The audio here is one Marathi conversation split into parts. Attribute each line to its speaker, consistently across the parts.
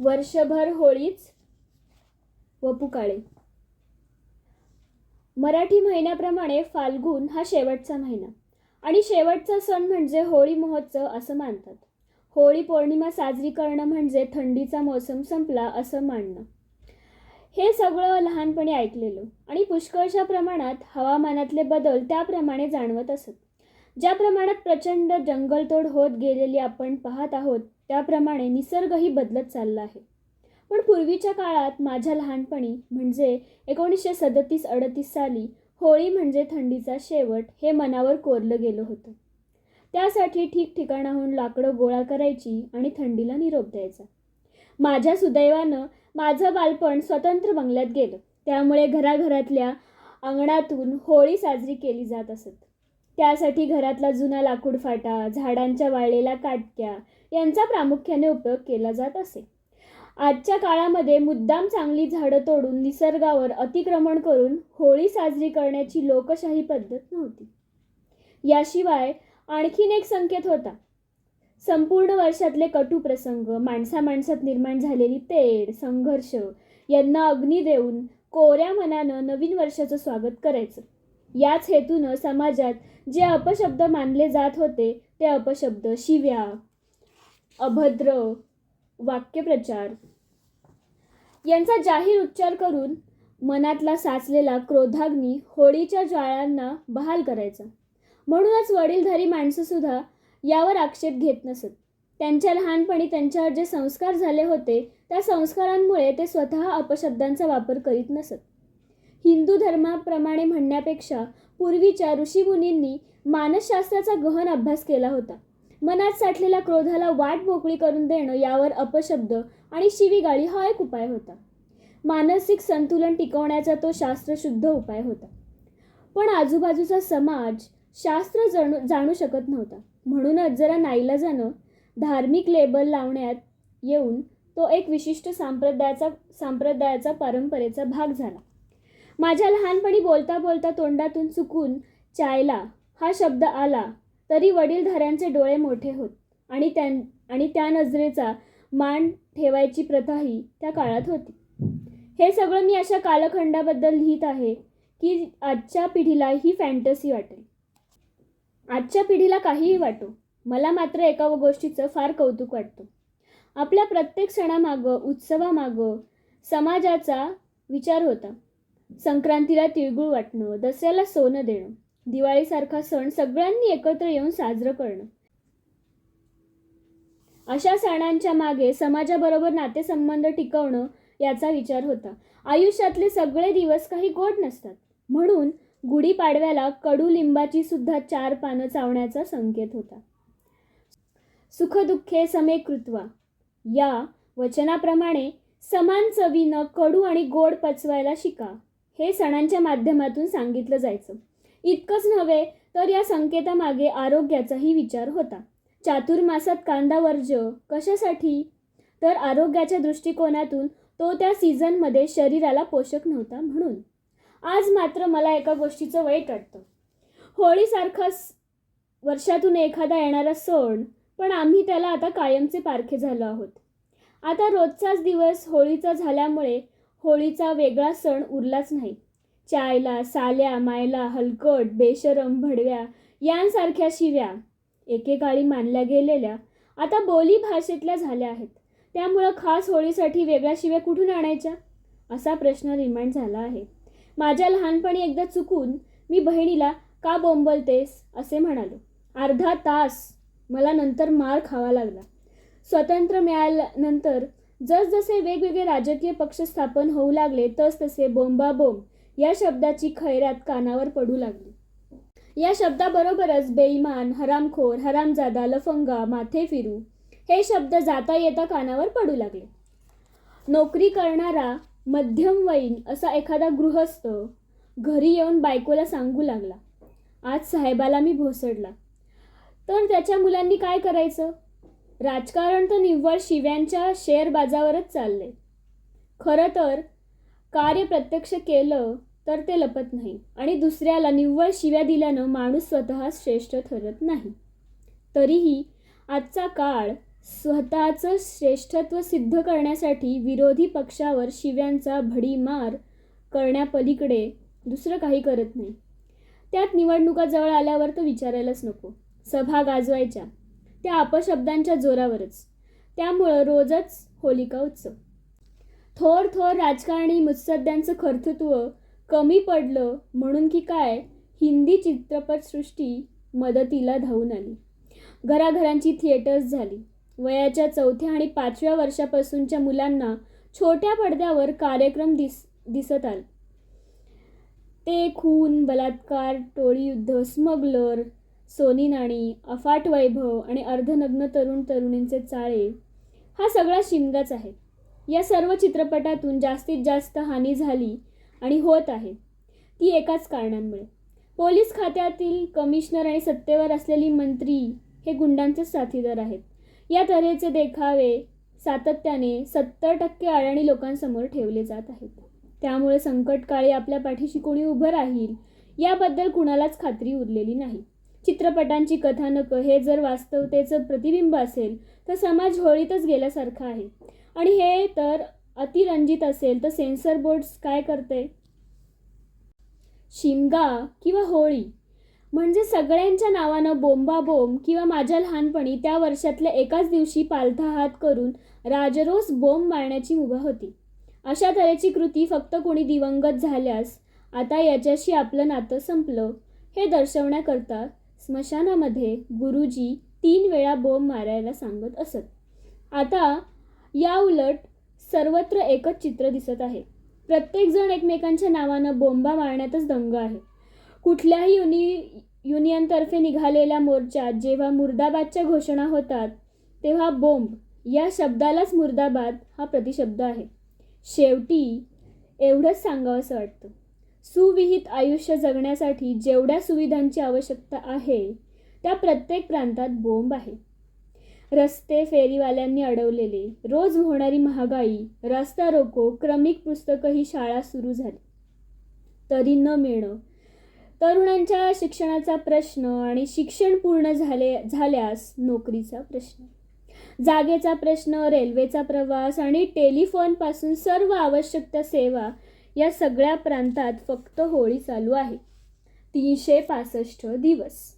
Speaker 1: वर्षभर होळीच वपू काळे. मराठी महिन्याप्रमाणे फाल्गुन हा शेवटचा महिना. आणि शेवटचा सण म्हणजे होळी महोत्सव असं मानतात. होळी पौर्णिमा साजरी करणं म्हणजे थंडीचा मोसम संपला असं मानणं. हे सगळं लहानपणी ऐकलेलं आणि पुष्कळशा प्रमाणात हवामानातले बदल त्याप्रमाणे जाणवत असत. ज्या प्रमाणात प्रचंड जंगलतोड होत गेलेली आपण पाहत आहोत त्याप्रमाणे निसर्गही बदलत चालला आहे. पण पूर्वीच्या काळात माझ्या लहानपणी म्हणजे एकोणीसशे सदतीस अडतीस साली होळी म्हणजे थंडीचा शेवट हे मनावर कोरलं गेलं होतं. त्यासाठी ठिकठिकाणाहून लाकडं गोळा करायची आणि थंडीला निरोप द्यायचा. माझ्या सुदैवानं माझं बालपण स्वतंत्र बंगल्यात गेलं. त्यामुळे घराघरातल्या अंगणातून होळी साजरी केली जात असत. त्यासाठी घरातला जुना लाकूड फाटा झाडांच्या वाळलेल्या काटक्या यांचा प्रामुख्याने उपयोग केला जात असे. आजच्या काळामध्ये मुद्दाम चांगली झाडं तोडून निसर्गावर अतिक्रमण करून होळी साजरी करण्याची लोकशाही पद्धत नव्हती. याशिवाय आणखीन एक संकेत होता. संपूर्ण वर्षातले कटू प्रसंग माणसा माणसात निर्माण झालेली तेढ संघर्ष यांना अग्नी देऊन कोऱ्या मनानं नवीन वर्षाचं स्वागत करायचं. याच हेतूनं समाजात जे अपशब्द मानले जात होते ते अपशब्द शिव्या. अभद्र वाक्यप्रचार. यांचा जाहीर उच्चार करून मनातला साचलेला क्रोधाग्नी होळीच्या ज्वाळांना बहाल करायचा. म्हणूनच वडीलधारी माणसंसुद्धा यावर आक्षेप घेत नसत. त्यांच्या लहानपणी त्यांच्यावर जे संस्कार झाले होते त्या संस्कारांमुळे ते स्वतः अपशब्दांचा वापर करीत नसत. हिंदू धर्माप्रमाणे म्हणण्यापेक्षा पूर्वीच्या ऋषीमुनींनी मानसशास्त्राचा गहन अभ्यास केला होता. मनात साठलेल्या क्रोधाला वाट मोकळी करून देणं यावर अपशब्द आणि शिवीगाळी हा एक उपाय होता. मानसिक संतुलन टिकवण्याचा तो शास्त्रशुद्ध उपाय होता. पण आजूबाजूचा समाज शास्त्र जणू जाणू शकत नव्हता. म्हणूनच जरा नाईलाजानं धार्मिक लेबल लावण्यात येऊन तो एक विशिष्ट सांप्रदायाचा सांप्रदायाचा परंपरेचा भाग झाला. माझ्या लहानपणी बोलता बोलता तोंडातून चुकून चायला हा शब्द आला तरी वडीलधाऱ्यांचे डोळे मोठे होत आणि त्या आणि त्या नजरेचा मान ठेवायची प्रथाही त्या काळात होती. हे सगळं मी अशा कालखंडाबद्दल लिहित आहे की आजच्या पिढीला ही फॅन्टसी वाटेल. आजच्या पिढीला काहीही वाटो मला मात्र एका गोष्टीचं फार कौतुक वाटतं. आपल्या प्रत्येक सणामागं उत्सवामागं समाजाचा विचार होता. संक्रांतीला तिळगुळ वाटणं दसऱ्याला सोनं देणं दिवाळीसारखा सण सगळ्यांनी एकत्र येऊन साजरं करणं. अशा सणांच्या मागे समाजाबरोबर नातेसंबंध टिकवणं याचा विचार होता. आयुष्यातले सगळे दिवस काही गोड नसतात. म्हणून गुढीपाडव्याला कडुलिंबाची सुद्धा चार पानं चावण्याचा संकेत होता. सुखदुःखे समे कृत्वा. या वचनाप्रमाणे समान चवीनं कडू आणि गोड पचवायला शिका. हे सणांच्या माध्यमातून सांगितलं जायचं. इतकंच नव्हे तर या संकेतामागे आरोग्याचाही विचार होता. चातुर्मासात कांदा वर्ज कशासाठी? तर आरोग्याच्या दृष्टिकोनातून तो त्या सीझनमध्ये शरीराला पोषक नव्हता म्हणून. आज मात्र मला एका गोष्टीचं वाईट वाटतं. होळीसारखा वर्षातून एखादा येणारा सण पण आम्ही त्याला आता कायमचे पारखे झालो आहोत. आता रोजचाच दिवस होळीचा झाल्यामुळे होळीचा वेगळा सण उरलाच नाही. चायला साल्या मायला हलकट बेशरम भडव्या यांसारख्या शिव्या एकेकाळी मानल्या गेलेल्या आता बोली भाषेतल्या झाल्या आहेत. त्यामुळं खास होळीसाठी वेगळ्या शिव्या कुठून आणायच्या? असा प्रश्न निर्माण झाला आहे. माझ्या लहानपणी एकदा चुकून मी बहिणीला का बोंबलतेस? असे म्हणालो. अर्धा तास. मला नंतर मार खावा लागला. स्वतंत्र मिळाल्यानंतर जसजसे वेगवेगळे राजकीय पक्ष स्थापन होऊ लागले तसतसे बोंबाबोंब या शब्दाची खैरात कानावर पडू लागली. या शब्दाबरोबरच बेईमान हरामखोर हरामजादा लफंगा माथे फिरू हे शब्द जाता येता कानावर पडू लागले. नोकरी करणारा मध्यमवयीन असा एखादा गृहस्थ घरी येऊन बायकोला सांगू लागला आज साहेबाला मी भोसडला. तर त्याच्या मुलांनी काय करायचं? राजकारण तर निव्वळ शिव्यांच्या शेअर बाजावरच चालले खरं तर कार्य प्रत्यक्ष केलं तर ते लपत नाही आणि दुसऱ्याला निव्वळ शिव्या दिल्यानं माणूस स्वतः श्रेष्ठ ठरत नाही. तरीही आजचा काळ स्वतःचं श्रेष्ठत्व सिद्ध करण्यासाठी विरोधी पक्षावर शिव्यांचा भडीमार करण्यापलीकडे दुसरं काही करत नाही. त्यात निवडणुका जवळ आल्यावर तर विचारायलाच नको. सभा गाजवायच्या. त्या अपशब्दांच्या जोरावरच. त्यामुळं रोजच होलिका उत्सव. थोर थोर राजकारणी मुत्सद्यांचं कर्तृत्व कमी पडलं म्हणून की काय हिंदी चित्रपटसृष्टी मदतीला धावून आली. घराघरांची थिएटर्स झाली. वयाच्या चौथ्या आणि पाचव्या वर्षापासूनच्या मुलांना छोट्या पडद्यावर कार्यक्रम दिस दिसत आले. ते खून बलात्कार टोळीयुद्ध स्मगलर सोनी नाणी अफाट वैभव आणि अर्धनग्न तरुण तरुणींचे चाळे हा सगळा शिमगाच आहे. या सर्व चित्रपटातून जास्तीत जास्त हानी झाली आणि होत आहे. ती एकाच कारणांमुळे. पोलीस खात्यातील कमिशनर आणि सत्तेवर असलेली मंत्री हे गुंडांचे साथीदार आहेत. या तऱ्हेचे देखावे सातत्याने सत्तर टक्के अडाणी लोकांसमोर ठेवले जात आहेत. त्यामुळे संकटकाळी आपल्या पाठीशी कोणी उभं राहील याबद्दल कुणालाच खात्री उरलेली नाही. चित्रपटांची कथानकं हे जर वास्तवतेचं प्रतिबिंब असेल तर समाज होळीतच गेल्यासारखा आहे. आणि हे तर अतिरंजित असेल तर सेन्सर बोर्ड्स काय करते शिमगा किंवा होळी? म्हणजे सगळ्यांच्या नावानं बोंबाबोंब किंवा माझ्या लहानपणी त्या वर्षातल्या एकाच दिवशी पालथा हात करून राजरोस बोंब मारण्याची मुभा होती. अशा तऱ्हेची कृती फक्त कोणी दिवंगत झाल्यास आता याच्याशी आपलं नातं संपलं हे दर्शवण्याकरता स्मशानामध्ये गुरुजी तीन वेळा बोंब मारायला सांगत असत. आता या उलट सर्वत्र एकच चित्र दिसत आहे. प्रत्येकजण एकमेकांच्या नावानं बोंबा मारण्यातच दंग आहे. कुठल्याही युनि युनियनतर्फे निघालेल्या मोर्चात जेव्हा मुर्दाबादच्या घोषणा होतात तेव्हा बोंब या शब्दालाच मुर्दाबाद हा प्रतिशब्द आहे. शेवटी एवढंच सांगावंसं वाटतं. सुविहित आयुष्य जगण्यासाठी जेवढ्या सुविधांची आवश्यकता आहे त्या प्रत्येक प्रांतात बोंब आहे. रस्ते फेरीवाल्यांनी अडवलेले रोज होणारी महागाई रस्ता रोको क्रमिक पुस्तकं ही शाळा सुरू झाली. तरी न मिळणं तरुणांच्या शिक्षणाचा प्रश्न आणि शिक्षण पूर्ण झाले झाल्यास नोकरीचा प्रश्न. जागेचा प्रश्न रेल्वेचा प्रवास आणि टेलिफोनपासून सर्व आवश्यक त्या सेवा या सगळ्या प्रांतात फक्त होळी चालू आहे. तीनशे पासष्ट दिवस.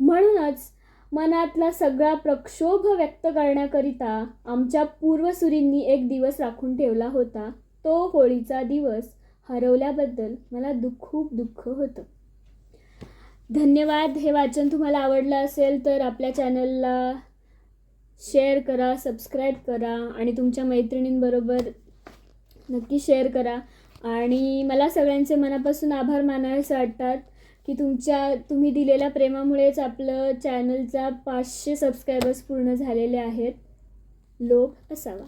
Speaker 1: म्हणूनच मनातला सगळा प्रक्षोभ व्यक्त करण्याकरिता आमच्या पूर्वसुरींनी एक दिवस राखून ठेवला होता. तो होळीचा दिवस हरवल्याबद्दल मला दुःख खूप दुःख होतं. धन्यवाद. हे वाचन तुम्हाला आवडलं असेल तर आपल्या चॅनलला शेअर करा सबस्क्राईब करा आणि तुमच्या मैत्रिणींबरोबर नक्की शेअर करा. आणि मला सगळ्यांचे मनापासून आभार मानावेसे वाटतात की तुमच्या तुम्ही दिलेल्या प्रेमामुळेच आपलं चॅनलचा पाचशे सबस्क्रायबर्स पूर्ण झालेले आहेत. लोक असावा.